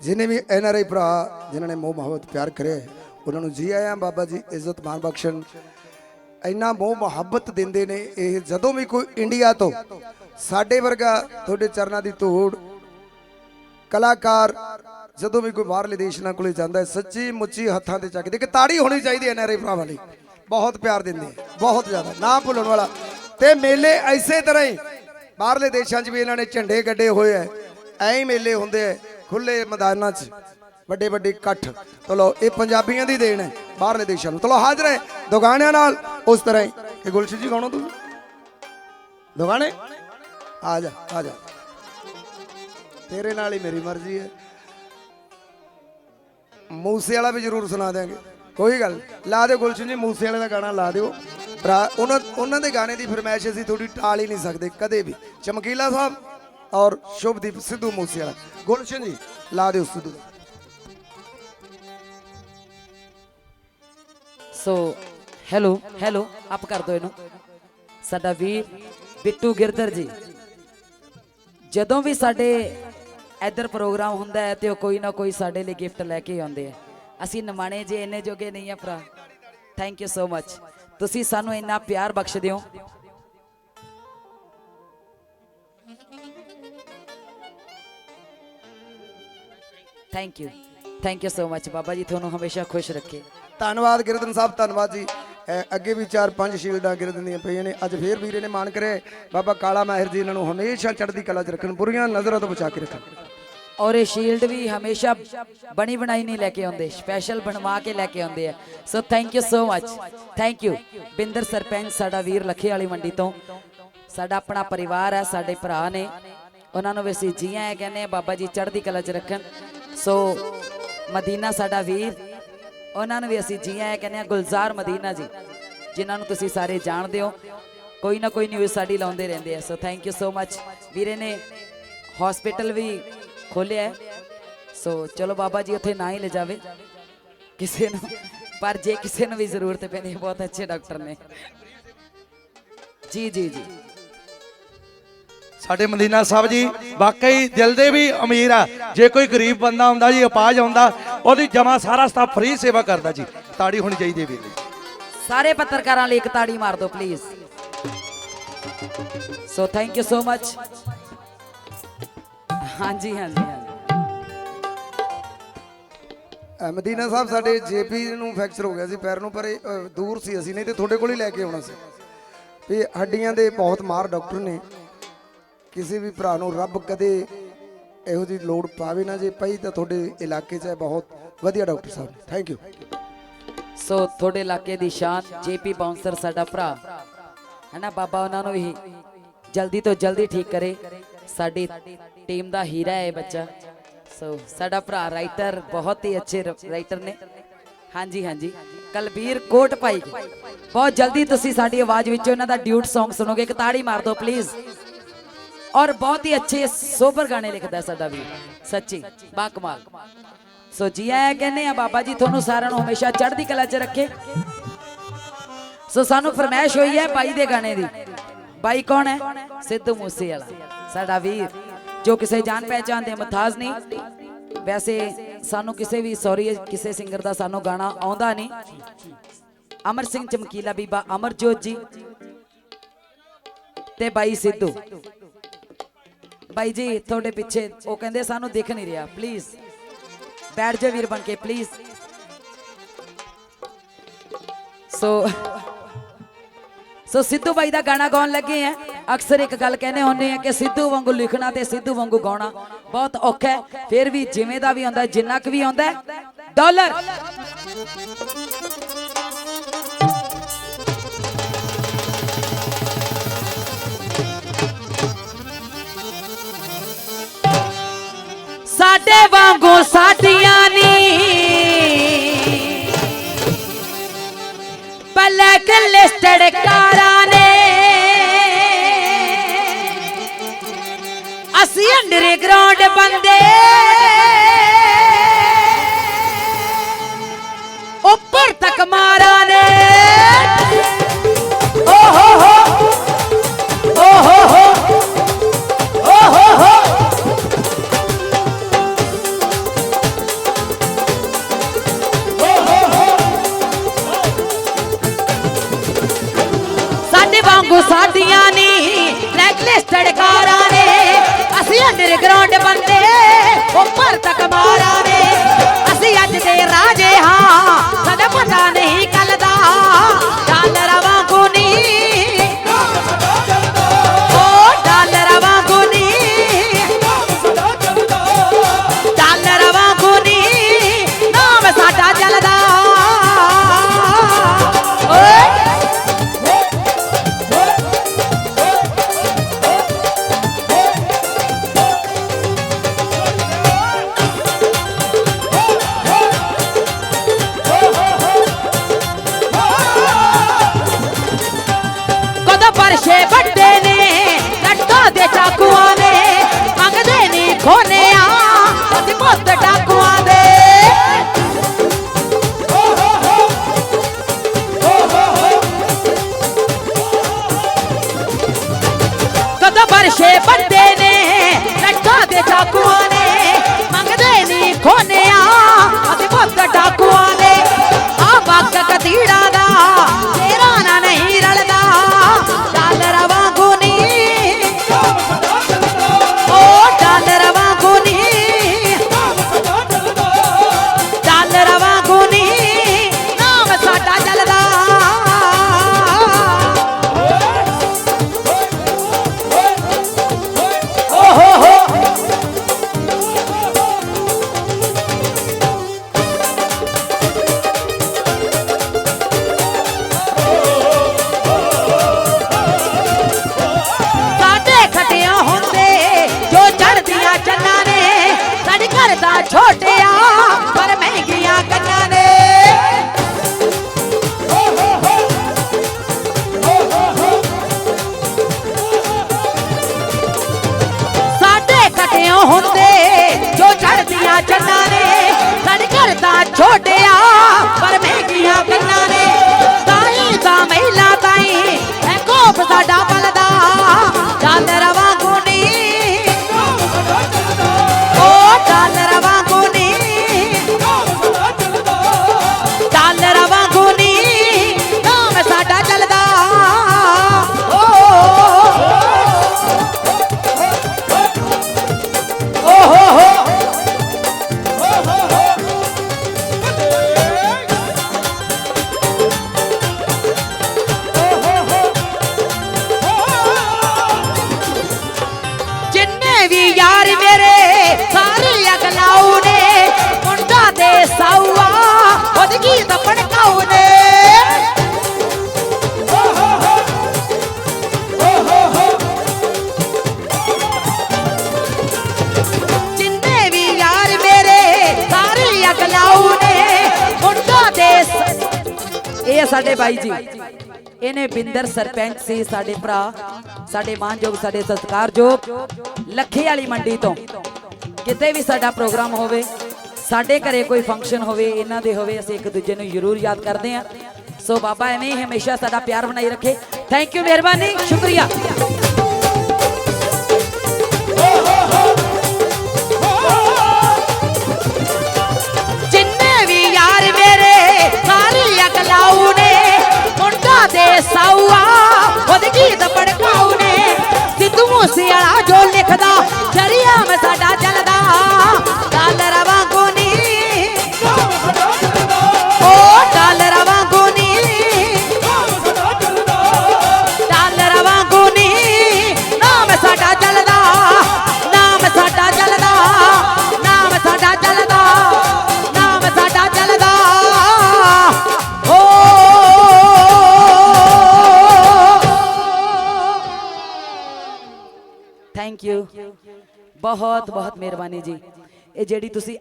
ਜਿਨੇ ਵੀ N R I ਭਰਾ ਜਿਨ੍ਹਾਂ ਨੇ ਮੋਹ ਮੁਹੱਬਤ ਪਿਆਰ ਕਰਿਆ ਉਹਨਾਂ ਨੂੰ ਜੀ ਆਇਆਂ ਬਾਬਾ ਜੀ ਇੱਜ਼ਤ ਮਾਨ ਬਖਸ਼ਣ। ਇੰਨਾ ਮੋਹ ਮੁਹੱਬਤ ਦਿੰਦੇ ਨੇ, ਇਹ ਜਦੋਂ ਵੀ ਕੋਈ ਇੰਡੀਆ ਤੋਂ ਸਾਡੇ ਵਰਗਾ ਤੁਹਾਡੇ ਚਰਨਾਂ ਦੀ ਧੂੜ, ਕਲਾਕਾਰ ਜਦੋਂ ਵੀ ਕੋਈ ਬਾਹਰਲੇ ਦੇਸ਼ ਨਾਲ ਕੋਲੇ ਜਾਂਦਾ ਹੈ, ਸੱਚੀ ਮੁੱਚੀ ਹੱਥਾਂ ਤੇ ਚੱਕਦੇ ਕਿ ਤਾੜੀ ਹੋਣੀ ਚਾਹੀਦੀ ਐ ਐਨਆਰਆਈ ਭਰਾਵਾਂ ਲਈ। ਬਹੁਤ ਪਿਆਰ ਦਿੰਦੇ ਬਹੁਤ ਜ਼ਿਆਦਾ, ਨਾ ਭੁੱਲਣ ਵਾਲਾ। ਤੇ ਮੇਲੇ ਐਸੇ ਤਰ੍ਹਾਂ ਹੀ ਬਾਹਰਲੇ ਦੇਸ਼ਾਂ 'ਚ ਵੀ ਇਹਨਾਂ ਨੇ ਝੰਡੇ ਗੱਡੇ ਹੋਏ ਐ ਐਂ ਮੇਲੇ ਹੁੰਦੇ ਐ ਖੁੱਲੇ ਮੈਦਾਨਾਂ 'ਚ। ਵੱਡੇ ਵੱਡੇ ਇਕੱਠ। ਚਲੋ ਇਹ ਪੰਜਾਬੀਆਂ ਦੀ ਦੇਣ ਹੈ, ਬਾਹਰਲੇ ਦੇਸ਼ਾਂ ਨੂੰ। ਚਲੋ ਹਾਜ਼ਰ ਹੈ, ਦੁਗਾਣਿਆਂ ਨਾਲ ਉਸ ਤਰ੍ਹਾਂ ਹੀ। ਇਹ ਗੁਲਸ਼ਨ ਜੀ ਗਾਉਣਾ ਤੂੰ ਦੁਗਾਣੇ? ਆ ਜਾ ਆ ਜਾ। ਤੇਰੇ ਨਾਲ ਹੀ ਮੇਰੀ ਮਰਜ਼ੀ ਹੈ। ਮੂਸੇ ਵਾਲਾ ਵੀ ਜ਼ਰੂਰ ਸੁਣਾ ਦਿਆਂਗੇ। ਕੋਈ ਗੱਲ ਲਾ ਦਿਓ ਗੁਲਸ਼ਨ ਜੀ ਮੂਸੇ ਵਾਲੇ ਦਾ ਗਾਣਾ ਲਾ ਦਿਓ। ਉਹਨਾਂ ਉਹਨਾਂ ਦੇ ਗਾਣੇ ਦੀ ਫਰਮਾਇਸ਼ ਅਸੀਂ ਥੋੜੀ ਟਾਲ ਹੀ ਨਹੀਂ ਸਕਦੇ, ਕਦੇ ਵੀ। ਚਮਕੀਲਾ ਸਾਹਿਬ। ਔਰ ਸ਼ੁਭਦੀਪ ਸਿੱਧੂ ਮੂਸੇ ਵਾਲਾ ਗੁਲਸ਼ਨ ਜੀ, ਲਾ ਦਿਓ ਸੋ ਹੈਲੋ ਹੈਲੋ ਅਪ ਕਰ ਦਿਓ ਇਹਨੂੰ। ਸਾਡਾ ਵੀਰ ਬਿੱਟੂ ਗਿਰਦਰ ਜੀ। ਜਦੋਂ ਵੀ ਸਾਡੇ ਇੱਧਰ ਪ੍ਰੋਗਰਾਮ ਹੁੰਦਾ ਹੈ ਤੇ ਉਹ ਕੋਈ ਨਾ ਕੋਈ ਸਾਡੇ ਲਈ ਗਿਫਟ ਲੈ ਕੇ ਆਉਂਦੇ ਆ। ਅਸੀਂ ਨਿਮਾਣੇ ਜੇ ਇੰਨੇ ਜੋਗੇ ਨਹੀਂ ਆ ਭਰਾ। ਥੈਂਕ ਯੂ ਸੋ ਮੱਚ ਤੁਸੀਂ ਸਾਨੂੰ ਇੰਨਾ ਪਿਆਰ ਬਖਸ਼ ਦਿਓ thank you thank you so much Baba ji ਤੁਹਾਨੂੰ ਹਮੇਸ਼ਾ ਖੁਸ਼ ਰੱਖੇ। ਧੰਨਵਾਦ ਗਿਰਦਨ ਸਾਹਿਬ ਧੰਨਵਾਦ ਜੀ। ਅੱਗੇ ਵੀ ਚਾਰ ਪੰਜ ਸ਼ੀਲਡਾਂ ਗਿਰਦਨ ਦੀਆਂ ਪਈਆਂ ਨੇ। ਅੱਜ ਫੇਰ ਵੀਰੇ ਨੇ ਮਾਨ ਕਰਿਆ। ਬਾਬਾ ਕਾਲਾ ਮਾਹਿਰ ਜੀ ਇਹਨਾਂ ਨੂੰ ਹਮੇਸ਼ਾ ਚੜ੍ਹਦੀ ਕਲਾ 'ਚ ਰੱਖਣ ਬੁਰੀਆਂ ਨਜ਼ਰਾਂ ਤੋਂ ਬਚਾ ਕੇ ਰੱਖਣ। ਔਰ ਇਹ ਸ਼ੀਲਡ ਵੀ ਹਮੇਸ਼ਾ ਬਣੀ ਬਣਾਈ ਨਹੀਂ ਲੈ ਕੇ ਆਉਂਦੇ। ਸਪੈਸ਼ਲ ਬਣਵਾ ਕੇ ਲੈ ਕੇ ਆਉਂਦੇ ਆ। So thank you so much thank you Binder sarpanch ਸਾਡਾ ਵੀਰ ਲੱਖੇ ਵਾਲੀ ਮੰਡੀ ਤੋਂ। ਸਾਡਾ ਆਪਣਾ ਪਰਿਵਾਰ ਹੈ ਸਾਡੇ ਭਰਾ ਨੇ। ਉਹਨਾਂ ਨੂੰ ਵੀ ਅਸੀਂ ਜੀ ਆਇਆਂ ਕਹਿੰਦੇ ਆ ਬਾਬਾ ਜੀ ਚੜ੍ਹਦੀ ਕਲਾ 'ਚ ਰੱਖਣ। ਸੋ ਮਦੀਨਾ ਸਾਡਾ ਵੀਰ, ਉਹਨਾਂ ਨੂੰ ਵੀ ਅਸੀਂ ਜੀ ਆਇਆਂ ਕਹਿੰਦੇ ਆ ਗੁਲਜ਼ਾਰ ਮਦੀਨਾ ਜੀ, ਜਿਨ੍ਹਾਂ ਨੂੰ ਤੁਸੀਂ ਸਾਰੇ ਜਾਣਦੇ ਹੋ। ਕੋਈ ਨਾ ਕੋਈ ਨਿਊਜ਼ ਸਾਡੀ ਲਾਉਂਦੇ ਰਹਿੰਦੇ ਆ। ਸੋ ਥੈਂਕ ਯੂ ਸੋ ਮੱਚ ਵੀਰੇ ਨੇ ਹਸਪੀਟਲ ਵੀ ਖੋਲਿਆ ਸੋ ਚਲੋ ਬਾਬਾ ਜੀ, ਉੱਥੇ ਨਾ ਹੀ ਲੈ ਜਾਵੇ। ਕਿਸੇ ਨੂੰ, ਪਰ ਜੇ ਕਿਸੇ ਨੂੰ ਵੀ ਜ਼ਰੂਰਤ ਪੈਂਦੀ ਬਹੁਤ ਅੱਛੇ ਡਾਕਟਰ ਨੇ। ਜੀ ਜੀ ਜੀ। ਸਾਡੇ ਮਦੀਨਾ ਸਾਹਿਬ ਜੀ ਵਾਕਈ ਦਿਲ ਦੇ ਵੀ ਅਮੀਰ ਆ। ਜੇ ਕੋਈ ਗਰੀਬ ਬੰਦਾ ਹੁੰਦਾ ਜੀ ਅਪਾਜ ਆਉਂਦਾ ਉਹਦੀ ਜਮਾ ਸਾਰਾ ਸਟਾਫ ਫ੍ਰੀ ਸੇਵਾ ਕਰਦਾ ਜੀ। ਤਾੜੀ ਹੋਣੀ ਚਾਹੀਦੀ ਹੈ ਵੀਰ ਜੀ। ਸਾਰੇ ਪੱਤਰਕਾਰਾਂ ਲਈ ਇੱਕ ਤਾੜੀ ਮਾਰ ਦਿਓ please so thank you so much ਹਾਂਜੀ ਹਾਂਜੀ ਹਾਂਜੀ। ਮਦੀਨਾ ਸਾਹਿਬ ਸਾਡੇ ਜੇਪੀ ਨੂੰ ਫ੍ਰੈਕਚਰ ਹੋ ਗਿਆ ਸੀ ਪੈਰ ਨੂੰ ਪਰ ਦੂਰ ਸੀ ਅਸੀਂ ਨਹੀਂ ਤੇ ਤੁਹਾਡੇ ਕੋਲ ਹੀ ਲੈ ਕੇ ਆਉਣਾ ਸੀ। ਵੀ ਹੱਡੀਆਂ ਦੇ ਬਹੁਤ ਮਾਰ ਡਾਕਟਰ ਨੇ। ਕਿਸੇ ਵੀ ਭਰਾ ਨੂੰ ਰੱਬ ਕਦੇ ਇਹੋ ਜਿਹੀ ਲੋੜ ਪਾਵੇ ਨਾ ਜੇ ਪਈ, ਤਾਂ ਤੁਹਾਡੇ ਇਲਾਕੇ 'ਚ ਬਹੁਤ ਵਧੀਆ ਡਾਕਟਰ ਸਾਹਿਬ ਥੈਂਕ ਯੂ ਸੋ ਤੁਹਾਡੇ ਇਲਾਕੇ ਦੀ ਸ਼ਾਨ, ਜੇਪੀ ਬਾਉਂਸਰ ਸਾਡਾ ਭਰਾ। ਹੈਨਾ, ਬਾਬਾ ਉਹਨਾਂ ਨੂੰ ਵੀ ਜਲਦੀ ਤੋਂ ਜਲਦੀ ਠੀਕ ਕਰੇ। ਸਾਡੀ ਟੀਮ ਦਾ ਹੀਰਾ ਹੈ ਬੱਚਾ। ਸੋ ਸਾਡਾ ਭਰਾ ਰਾਈਟਰ ਬਹੁਤ ਹੀ ਅੱਛੇ ਰਾਈਟਰ ਨੇ। ਹਾਂਜੀ ਹਾਂਜੀ। ਕਲਬੀਰ ਕੋਟ ਭਾਈ। ਬਹੁਤ ਜਲਦੀ ਤੁਸੀਂ ਸਾਡੀ ਆਵਾਜ਼ ਵਿੱਚ ਉਹਨਾਂ ਦਾ ਡਿਊਟ Song ਸੁਣੋਗੇ। ਇੱਕ ਤਾੜੀ ਮਾਰ ਦਿਓ ਪਲੀਜ਼ ਔਰ ਬਹੁਤ ਹੀ ਅੱਛੇ, ਸੋਬਰ ਗਾਣੇ ਲਿਖਦਾ ਸਾਡਾ ਵੀ ਸੱਚੀ ਬਾ ਕਮਾਲ ਸੋ ਜੀ ਆਇਆ ਕਹਿੰਦੇ ਆ, ਬਾਬਾ ਜੀ ਤੁਹਾਨੂੰ ਸਾਰਿਆਂ ਨੂੰ ਹਮੇਸ਼ਾ ਚੜ੍ਹਦੀ ਕਲਾ 'ਚ ਰੱਖੇ। ਸੋ ਸਾਨੂੰ ਫਰਮਾਇਸ਼ ਹੋਈ ਹੈ ਬਾਈ ਦੇ ਗਾਣੇ ਦੀ। ਬਾਈ ਕੌਣ ਹੈ? ਸਿੱਧੂ ਮੂਸੇ ਵਾਲਾ ਸਾਡਾ ਵੀਰ, ਜੋ ਕਿਸੇ ਜਾਣ ਪਹਿਚਾਣ ਦੇ ਮਥਾਜ ਨਹੀਂ। ਵੈਸੇ ਸਾਨੂੰ ਕਿਸੇ ਵੀ ਸੌਰੀ ਕਿਸੇ ਸਿੰਗਰ ਦਾ ਸਾਨੂੰ ਗਾਣਾ ਆਉਂਦਾ ਨਹੀਂ। ਅਮਰ ਸਿੰਘ ਚਮਕੀਲਾ ਬੀਬਾ ਅਮਰਜੋਤ ਜੀ ਤੇ ਬਾਈ ਸਿੱਧੂ। ਬਾਈ ਜੀ, ਤੁਹਾਡੇ ਪਿੱਛੇ ਉਹ ਕਹਿੰਦੇ ਸਾਨੂੰ ਦਿਖ ਨਹੀਂ ਰਿਹਾ ਪਲੀਜ਼ ਬੈਠ ਜਾ ਵੀਰ ਬਣ ਕੇ ਪਲੀਜ਼ ਸੋ ਸੋ ਸਿੱਧੂ ਬਾਈ ਦਾ ਗਾਣਾ ਗਾਉਣ ਲੱਗੇ ਆ। ਅਕਸਰ ਇੱਕ ਗੱਲ ਕਹਿੰਦੇ ਹੁੰਦੇ ਆ ਕਿ ਸਿੱਧੂ ਵਾਂਗੂ ਲਿਖਣਾ ਤੇ ਸਿੱਧੂ ਵਾਂਗੂ ਗਾਉਣਾ ਬਹੁਤ ਔਖਾ ਹੈ। ਫਿਰ ਵੀ ਜਿਵੇਂ ਦਾ ਵੀ ਆਉਂਦਾ, ਜਿੰਨਾ ਕੁ ਵੀ ਆਉਂਦਾ ਡਾਲਰ ਸਾਡੇ ਵਾਂਗੂ ਸਾਡੀਆਂ ਨੀ। ਬਲੈਕ ਲਿਸਟਡ ਕਾਰਾਂ ਨੇ। ਅਸੀਂ ਅੰਡਰਗਰਾਉਂਡ ਬੰਦੇ। ಎದುರಾಟ ಬಂದೆ Kone ਇਹ ਸਾਡੇ ਬਾਈ ਜੀ। ਇਹਨੇ ਬਿੰਦਰ ਸਰਪੰਚ ਸੀ ਸਾਡੇ ਭਰਾ। ਸਾਡੇ ਮਾਨਯੋਗ, ਸਾਡੇ ਸਤਿਕਾਰਯੋਗ, ਲੱਖੇ ਵਾਲੀ ਮੰਡੀ ਤੋਂ। ਕਿਤੇ ਵੀ ਸਾਡਾ ਪ੍ਰੋਗਰਾਮ ਹੋਵੇ ਸਾਡੇ ਘਰੇ ਕੋਈ ਫੰਕਸ਼ਨ ਹੋਵੇ, ਇਹਨਾਂ ਦੇ ਹੋਵੇ, ਅਸੀਂ ਇੱਕ ਦੂਜੇ ਨੂੰ ਜ਼ਰੂਰ ਯਾਦ ਕਰਦੇ ਹਾਂ। ਸੋ ਬਾਬਾ ਐਵੇਂ ਹੀ ਹਮੇਸ਼ਾ ਸਾਡਾ ਪਿਆਰ ਬਣਾਈ ਰੱਖੇ। ਥੈਂਕ ਯੂ ਮਿਹਰਬਾਨੀ, ਸ਼ੁਕਰੀਆ। ਸਾਊਆ ਸਿੱਧੂ ਮੂਸੇ ਜੋ ਲਿਖਦਾ ਸ਼ਰੀ ਥੈਂਕ ਯੂ ਬਹੁਤ ਬਹੁਤ ਮਿਹਰਬਾਨੀ ਜੀ। ਇਹ ਜਿਹੜੀ ਤੁਸੀਂ